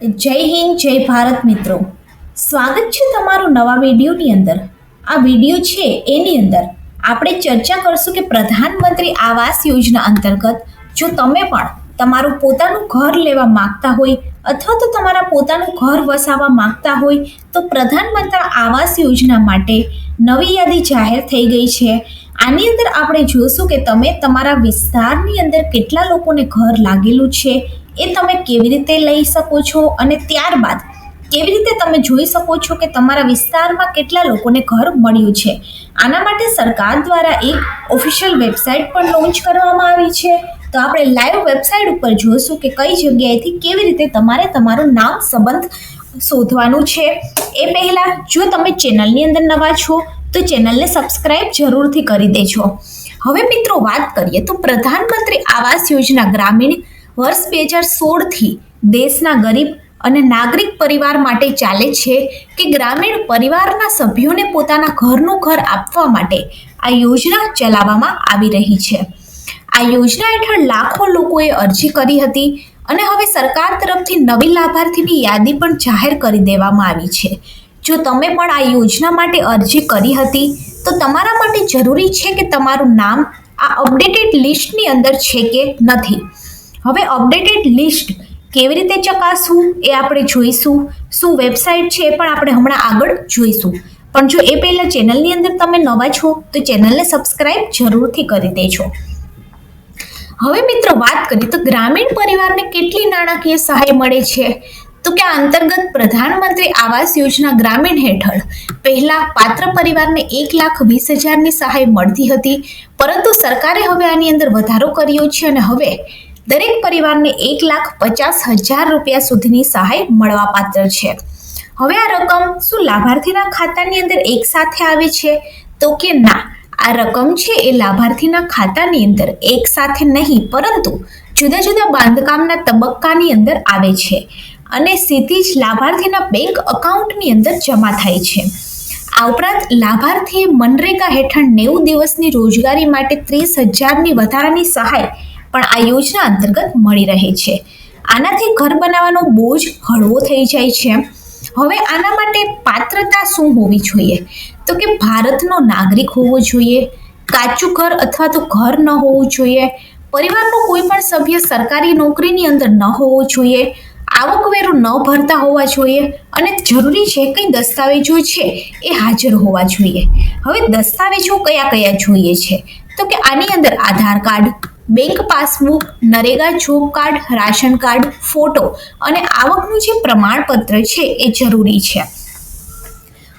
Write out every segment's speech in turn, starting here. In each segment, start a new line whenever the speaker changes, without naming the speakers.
જય હિન્દ, જય ભારત મિત્રો. સ્વાગત છે તમારું નવા વિડીયોની અંદર. આ વીડિયો છે એની અંદર આપણે ચર્ચા કરશું કે પ્રધાનમંત્રી આવાસ યોજના અંતર્ગત જો તમે પણ તમારું પોતાનું ઘર લેવા માગતા હોય અથવા તો તમારા પોતાનું ઘર વસાવવા માગતા હોય તો પ્રધાનમંત્રી આવાસ યોજના માટે નવી યાદી જાહેર થઈ ગઈ છે. આની અંદર આપણે જોઈશું કે તમે તમારા વિસ્તારની અંદર કેટલા લોકોને ઘર લાગેલું છે એ તમે કેવી રીતે લઈ શકો છો? અને ત્યારબાદ કેવી રીતે તમે જોઈ શકો છો કે તમારા વિસ્તારમાં કેટલા લોકોને ઘર મળ્યું છે? આના માટે સરકાર દ્વારા એક ઓફિશિયલ વેબસાઇટ પણ લોન્ચ કરવામાં આવી છે. તો આપણે લાઈવ વેબસાઇટ ઉપર જોઈશું કે કઈ જગ્યાએથી કેવી રીતે તમારે તમારું નામ સંબંધ શોધવાનું છે. એ પહેલાં જો તમે ચેનલની અંદર નવા છો, તો ચેનલને સબસ્ક્રાઇબ જરૂરથી કરી દેજો. હવે મિત્રો વાત કરીએ તો પ્રધાનમંત્રી આવાસ યોજના ગ્રામીણ વર્ષ બે હજાર સોળથી દેશના ગરીબ અને નાગરિક પરિવાર માટે ચાલે છે કે ગ્રામીણ પરિવારના સભ્યોને પોતાના ઘરનું ઘર આપવા માટે આ યોજના ચલાવવામાં આવી રહી છે. આ યોજના હેઠળ લાખો લોકોએ અરજી કરી હતી અને હવે સરકાર તરફથી નવી લાભાર્થીની યાદી પણ જાહેર કરી દેવામાં આવી છે. જો તમે પણ આ યોજના માટે અરજી કરી હતી, તો તમારા માટે જરૂરી છે કે તમારું નામ આ અપડેટેડ લિસ્ટની અંદર છે કે નથી. હવે અપડેટેડ લિસ્ટ કેવી રીતે ચકાસવું એ આપણે જોઈશું. શું વેબસાઇટ છે એ પણ આપણે હમણાં આગળ જોઈશું. પણ જો એ પહેલાં ચેનલની અંદર તમે નવા છો, તો ચેનલને સબસ્ક્રાઇબ જરૂરથી કરી દેજો. હવે મિત્રો વાત કરીએ તો ગ્રામીણ પરિવારને કેટલી નાણાકીય સહાય મળે છે? તો કે અંતર્ગત પ્રધાનમંત્રી આવાસ યોજના ગ્રામીણ હેઠળ પહેલા પાત્ર પરિવારને એક લાખ વીસ હજારની સહાય મળતી હતી, પરંતુ સરકારે હવે આની અંદર વધારો કર્યો છે અને હવે દરેક પરિવારને એક લાખ પચાસ હજાર રૂપિયા સુધીની સહાય મળવાપાત્ર છે. હવે આ રકમ શું લાભાર્થીના ખાતાની અંદર એક સાથે આવે છે? તો કે ના, આ રકમ છે એ લાભાર્થીના ખાતાની અંદર એક સાથે નહીં, પરંતુ જુદા જુદા બાંધકામના તબક્કાની અંદર આવે છે અને સીધી જ લાભાર્થીના બેંક અકાઉન્ટની અંદર જમા થાય છે. આ ઉપરાંત લાભાર્થીએ મનરેગા હેઠળ નેવું દિવસની રોજગારી માટે ત્રીસ હજારની વધારાની સહાય પણ આ યોજના અંતર્ગત મળી રહે છે. આનાથી ઘર બનાવવાનો બોજ હળવો થઈ જાય છે. હવે આના માટે પાત્રતા શું હોવી જોઈએ? તો કે ભારતનો નાગરિક હોવો જોઈએ, કાચું ઘર અથવા તો ઘર ન હોવું જોઈએ, પરિવારનો કોઈ પણ સભ્ય સરકારી નોકરીની અંદર ન હોવો જોઈએ આવકવેરો ન ભરતા હોવા જોઈએ અને જરૂરી છે કઈ દસ્તાવેજો છે એ હાજર હોવા જોઈએ. હવે દસ્તાવેજો કયા કયા જોઈએ છે? તો કે આની અંદર Aadhaar card bank passbook, NREGA job card, ration card, photo અને આવકનું જે પ્રમાણપત્ર છે એ જરૂરી છે.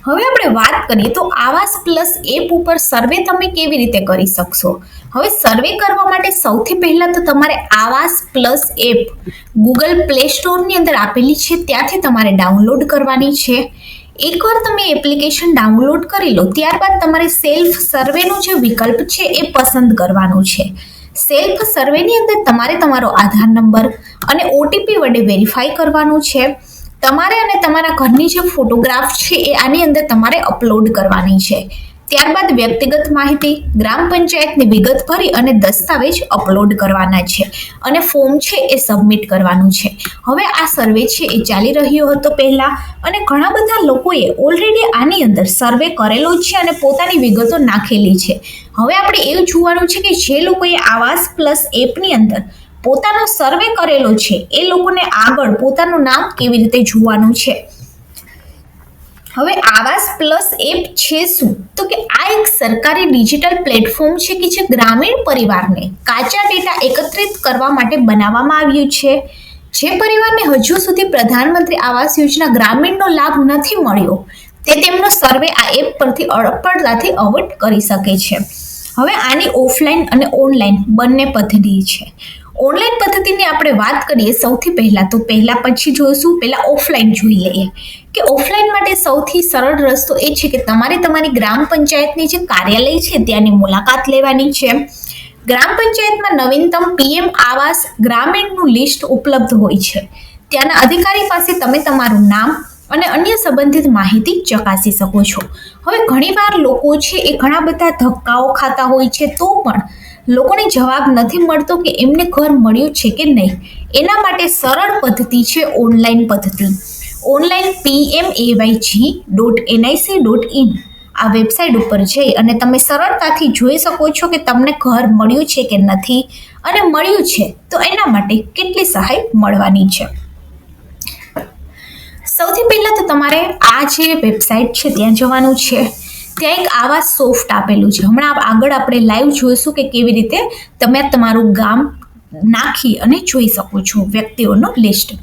હવે આપણે વાત કરીએ તો આવાસ પ્લસ એપ ઉપર સર્વે તમે કેવી રીતે કરી શકશો? હવે સર્વે કરવા માટે સૌથી પહેલાં તો તમારે Awaas plus app Google Play સ્ટોરની અંદર આપેલી છે, ત્યાંથી તમારે ડાઉનલોડ કરવાની છે. એકવાર તમે એપ્લિકેશન ડાઉનલોડ કરી લો, ત્યારબાદ તમારે સેલ્ફ સર્વેનો જે વિકલ્પ છે એ પસંદ કરવાનો છે. સેલ્ફ સર્વેની અંદર તમારે તમારો આધાર નંબર અને ઓટીપી વડે વેરીફાઈ કરવાનું છે. તમારે અને તમારા ઘરની જે ફોટોગ્રાફ છે એ આની અંદર તમારે અપલોડ કરવાની છે. ત્યારબાદ વ્યક્તિગત માહિતી, ગ્રામ પંચાયતની વિગત ભરી અને દસ્તાવેજ અપલોડ કરવાના છે અને ફોર્મ છે એ સબમિટ કરવાનું છે. હવે આ સર્વે છે એ ચાલી રહ્યો હતો પહેલાં અને ઘણા બધા લોકોએ ઓલરેડી આની અંદર સર્વે કરેલો છે અને પોતાની વિગતો નાખેલી છે. હવે આપણે એવું જોવાનું છે કે જે લોકોએ આવાસ પ્લસ એપની અંદર પોતાનો સર્વે કરેલો છે, એ લોકોને આગળ પોતાનું નામ કેવી રીતે જોવાનું છે? હવે આવાસ પ્લસ એપ છે શું? તો કે આ એક સરકારી ડિજિટલ પ્લેટફોર્મ છે કે જે ગ્રામીણ પરિવારને કાચા ડેટા એકત્રિત કરવા માટે બનાવવામાં આવ્યું છે. જે પરિવારને હજુ સુધી પ્રધાનમંત્રી આવાસ યોજના ગ્રામીણનો લાભ નથી મળ્યો, તે તેમનો સર્વે આ એપ પરથી અડપડતાથી અવોઇડ કરી શકે છે. હવે આની ઓફલાઈન અને ઓનલાઈન બંને પદ્ધતિ છે. ઓનલાઈન પદ્ધતિની આપણે વાત કરીએ સૌથી પહેલાં, તો પહેલાં પછી જોઈશું, પહેલાં ઓફલાઈન જોઈ લઈએ કે ઓફલાઈન માટે સૌથી સરળ રસ્તો એ છે કે તમારે તમારી ગ્રામ પંચાયતની જે કાર્યાલય છે, ત્યાંની મુલાકાત લેવાની છે. ગ્રામ પંચાયતમાં નવીનતમ પીએમ આવાસ ગ્રામીણનું લિસ્ટ ઉપલબ્ધ હોય છે. ત્યાંના અધિકારી પાસે તમે તમારું નામ અને અન્ય સંબંધિત માહિતી ચકાસી શકો છો. હવે ઘણીવાર લોકો છે એ ઘણા બધા ધક્કાઓ ખાતા હોય છે, તો પણ લોકોને જવાબ નથી મળતો કે એમને ઘર મળ્યું છે કે નહીં. એના માટે સરળ પદ્ધતિ છે ઓનલાઈન પદ્ધતિ. Online PM AYG dot NIC dot in આ વેબસાઇટ ઉપર જઈ અને તમે સરળતાથી જોઈ શકો છો કે તમને ઘર મળ્યું છે કે નથી અને મળ્યું છે તો એના માટે કેટલી સહાય મળવાની છે. સૌથી પહેલાં તો તમારે આ જે વેબસાઇટ છે ત્યાં જવાનું છે. એક આવા સોફ્ટ આપેલું છે. હમણાં આગળ આપણે લાઈવ જોઈશું કે કેવી રીતે તમે તમારું ગામ નાખી અને જોઈ શકો છો વ્યક્તિઓનો લિસ્ટ.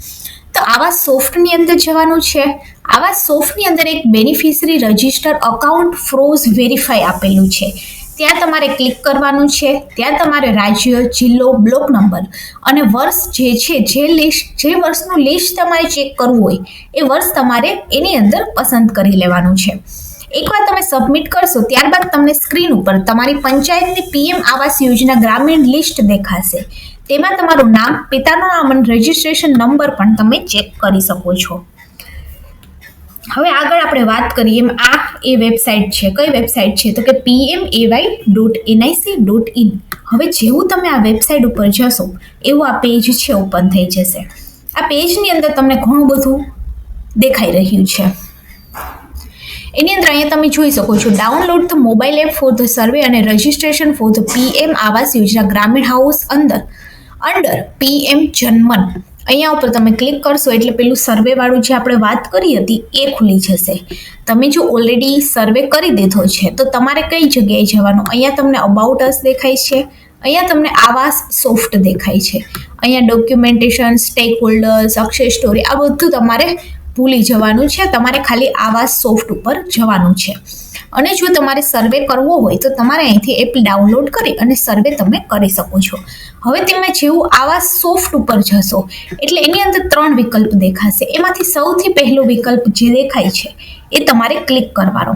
તો આવા સોફ્ટની અંદર જવાનું છે. આવા સોફ્ટની અંદર એક beneficiary register account froze verify આપેલું છે. ત્યાં તમારે ક્લિક કરવાનું છે. ત્યાં તમારે રાજ્ય, જિલ્લો બ્લોક નંબર અને વર્ષ જે છે, જે લિસ્ટ જે વર્ષનું લિસ્ટ તમારે ચેક કરવું હોય, એ વર્ષ તમારે એની અંદર પસંદ કરી લેવાનું છે. એકવાર તમે સબમિટ કરશો, ત્યારબાદ તમને સ્ક્રીન ઉપર તમારી પંચાયતની પીએમ આવાસ યોજના ગ્રામીણ લિસ્ટ દેખાશે. તેમાં તમારું નામ, પિતાનું નામ અને રજિસ્ટ્રેશન નંબર પણ તમે ચેક કરી શકો છો. હવે આગળ આપણે વાત કરીએ, એમ આ એ વેબસાઇટ છે. કઈ વેબસાઇટ છે? તો કે PM AY dot NIC dot in હવે જેવું તમે આ વેબસાઇટ ઉપર જશો, એવું આ પેજ છે ઓપન થઈ જશે. આ પેજની અંદર તમને ઘણું બધું દેખાઈ રહ્યું છે. એની અંદર અહીંયા તમે જોઈ શકો છો download the mobile app for the survey અને registration for the PM Awas Yojana ગ્રામીણ હાઉસ અંદર અંડર પીએમ જનમન. અહીંયા ઉપર તમે ક્લિક કરશો એટલે પેલું સર્વેવાળું જે આપણે વાત કરી હતી એ ખુલી જશે. તમે જો ઓલરેડી સર્વે કરી દીધો છે, તો તમારે કઈ જગ્યાએ જવાનું? અહીંયા તમને અબાઉટ અસ દેખાય છે, અહીંયા તમને આવાસ સોફ્ટ દેખાય છે. અહીંયા documentation stakeholders Akshay story આ બધું તમારે ભૂલી જવાનું છે, તમારે ખાલી આવા સોફ્ટ ઉપર જવાનું છે. અને જો તમારે સર્વે કરવો હોય, તો તમારે અહીંથી એપ ડાઉનલોડ કરી અને સર્વે તમે કરી શકો છો. હવે તમે જેવું આવા સોફ્ટ ઉપર જશો, એટલે એની અંદર ત્રણ વિકલ્પ દેખાશે. એમાંથી સૌથી પહેલો વિકલ્પ જે દેખાય છે, એ તમારે ક્લિક કરવાનો.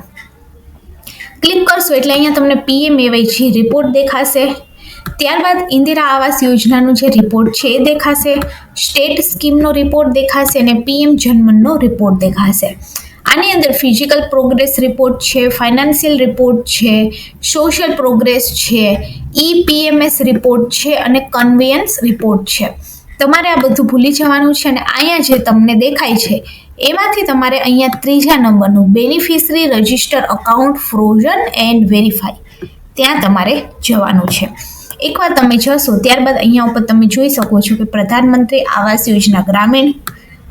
ક્લિક કરશો એટલે અહીંયા તમને પીએમ એવાય રિપોર્ટ દેખાશે. ત્યારબાદ ઇન્દિરા આવાસ યોજનાનો જે રિપોર્ટ છે એ દેખાશે. સ્ટેટ સ્કીમનો રિપોર્ટ દેખાશે અને પીએમ જનમનનો રિપોર્ટ દેખાશે. આની અંદર ફિઝિકલ પ્રોગ્રેસ રિપોર્ટ છે ફાઇનાન્શિયલ રિપોર્ટ છે સોશિયલ પ્રોગ્રેસ છે ઈ પીએમએસ રિપોર્ટ છે અને કન્વેયન્સ રિપોર્ટ છે. તમારે આ બધું ભૂલી જવાનું છે અને અહીંયા જે તમને દેખાય છે, એમાંથી તમારે અહીંયા ત્રીજા નંબરનું beneficiary register account frozen and verify ત્યાં તમારે જવાનું છે. એકવાર તમે જશો, ત્યારબાદ અહીંયા ઉપર તમે જોઈ શકો છો કે પ્રધાનમંત્રી આવાસ યોજના ગ્રામીણ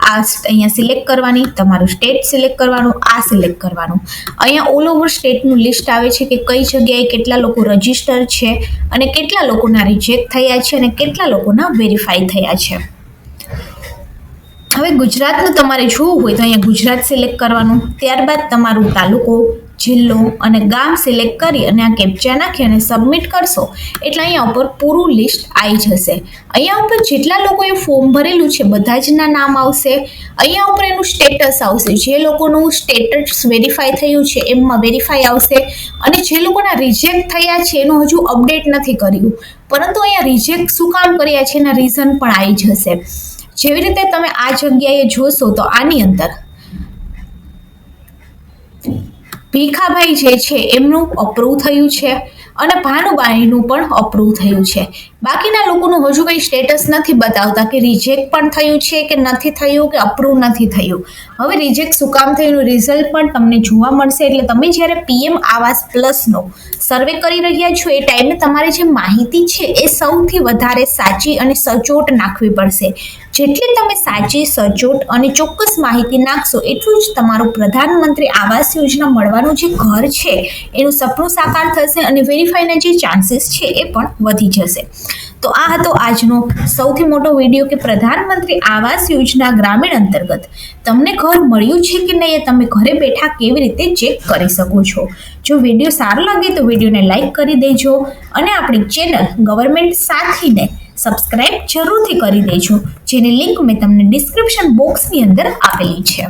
આ અહીંયા સિલેક્ટ કરવાની, તમારું સ્ટેટ સિલેક્ટ કરવાનું, આ સિલેક્ટ કરવાનું. અહીંયા ઓલ ઓવર સ્ટેટનું લિસ્ટ આવે છે કે કઈ જગ્યાએ કેટલા લોકો રજિસ્ટર છે અને કેટલા લોકોના રિજેક્ટ થયા છે અને કેટલા લોકોના વેરીફાઈ થયા છે. હવે ગુજરાતનું તમારે જોવું હોય તો અહીંયા ગુજરાત સિલેક્ટ કરવાનું, ત્યારબાદ તમારું તાલુકો જિલ્લો અને ગામ સિલેક્ટ કરી અને આ કેપ્ચા નાખી અને સબમિટ કરશો. એટલે અહીંયા ઉપર પૂરું લિસ્ટ આવી જશે. અહીંયા ઉપર જેટલા લોકોએ ફોર્મ ભરેલું છે, બધા જના નામ આવશે. અહીંયા ઉપર એનું સ્ટેટસ આવશે. જે લોકોનું સ્ટેટસ વેરીફાઈ થયું છે એમાં વેરીફાઈ આવશે. અને જે લોકોના રિજેક્ટ થયા છે, એનું હજુ અપડેટ નથી કર્યું. પરંતુ અહીંયા રિજેક્ટ શું કામ કર્યા છે, એના રીઝન પણ આવી જશે. જેવી રીતે તમે આ જગ્યાએ જોશો તો આની અંદર ભીખાભાઈ જે છે એમનું અપ્રૂવ થયું છે અને ભાનુબાઈનું પણ અપ્રૂવ થયું છે. બાકીના લોકોનું હજુ કંઈ સ્ટેટસ નથી બતાવતા કે રિજેક્ટ પણ થયું છે કે નથી થયું, કે અપ્રૂવ નથી થયું. હવે રિજેક્ટ શું કામ થયું? રિઝલ્ટ પણ તમને જોવા મળશે. એટલે તમે જ્યારે પીએમ આવાસ પ્લસનો સર્વે કરી રહ્યા છો, એ ટાઈમે તમારે જે માહિતી છે એ સૌથી વધારે સાચી અને સચોટ નાખવી પડશે. જેટલી તમે સાચી, સચોટ અને ચોક્કસ માહિતી નાખશો, એટલું જ તમારું પ્રધાનમંત્રી આવાસ યોજના મળવાનું જે ઘર છે, એનું સપનું સાકાર થશે અને વેરીફાઈના જે ચાન્સીસ છે, એ પણ વધી જશે. તો આ હતો આજનો સૌથી મોટો વીડિયો કે પ્રધાનમંત્રી આવાસ યોજના ગ્રામીણ અંતર્ગત. તમને ઘર મળ્યું છે કે નહીં તમે ઘરે બેઠા કેવી રીતે ચેક કરી શકો છો? જો વીડિયો સારો લાગે તો વિડીયોને લાઈક કરી દેજો અને આપણી ચેનલ ગવર્મેન્ટ સાથીને સબસ્ક્રાઇબ જરૂરથી કરી દેજો. જેની લિંક મેં તમને ડિસ્ક્રિપ્શન બોક્સની અંદર આપેલી છે.